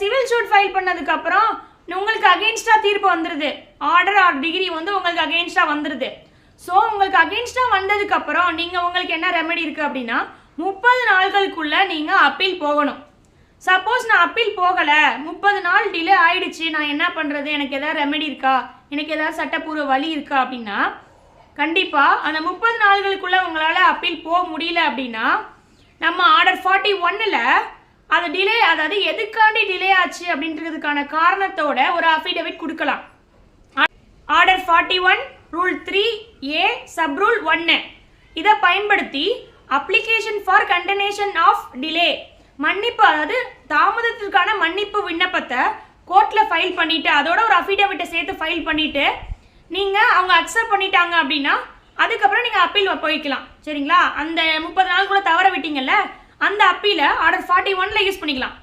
Civil suit file பண்ணதுக்கு அப்புறம் உங்களுக்கு அகெயின்ஸ்டா தீர்ப்பு வந்துடுது ஆர்டர் ஆர் டிகிரி வந்து உங்களுக்கு அகெயின்ஸ்டா வந்துடுது ஸோ உங்களுக்கு அகெயின்ஸ்டா வந்ததுக்கு அப்புறம் உங்களுக்கு என்ன ரெமெடி இருக்குது அப்படின்னா முப்பது நாள்களுக்குள்ள நீங்கள் அப்பீல் போகணும். சப்போஸ் நான் அப்பீல் போகலை முப்பது நாள் டிலே ஆயிடுச்சு நான் என்ன பண்ணுறது எனக்கு எதாவது ரெமெடி இருக்கா? எனக்கு எதாவது சட்டப்பூர்வ வழி இருக்கா அப்படின்னா கண்டிப்பாக அந்த முப்பது நாள்களுக்குள்ளே உங்களால் அப்பீல் போக முடியல அப்படின்னா நம்ம ஆர்டர் ஃபார்ட்டி ஒன்னில் அது டிலே அதாவது எதுக்காண்டி டிலே ஆச்சு அப்படின்றதுக்கான காரணத்தோட ஒரு அஃபிடவிட் கொடுக்கலாம். Order forty one rule three A sub rule ஒன்று இதை பயன்படுத்தி application for condonation of delay மன்னிப்பு அதாவது தாமதத்திற்கான மன்னிப்பு விண்ணப்பத்தை கோர்ட்டில் ஃபைல் பண்ணிவிட்டு அதோட ஒரு அஃபிடவிட்டை சேர்த்து ஃபைல் பண்ணிவிட்டு நீங்கள் அவங்க அக்செப்ட் பண்ணிட்டாங்க அப்படின்னா அதுக்கப்புறம் நீங்கள் அப்பீல் போய்க்கலாம். சரிங்களா? அந்த முப்பது நாள் கூட தவற விட்டீங்கல்ல அந்த அப்பீலை ஆர்டர் ஃபார்ட்டி ஒன்ல யூஸ் பண்ணிக்கலாம்.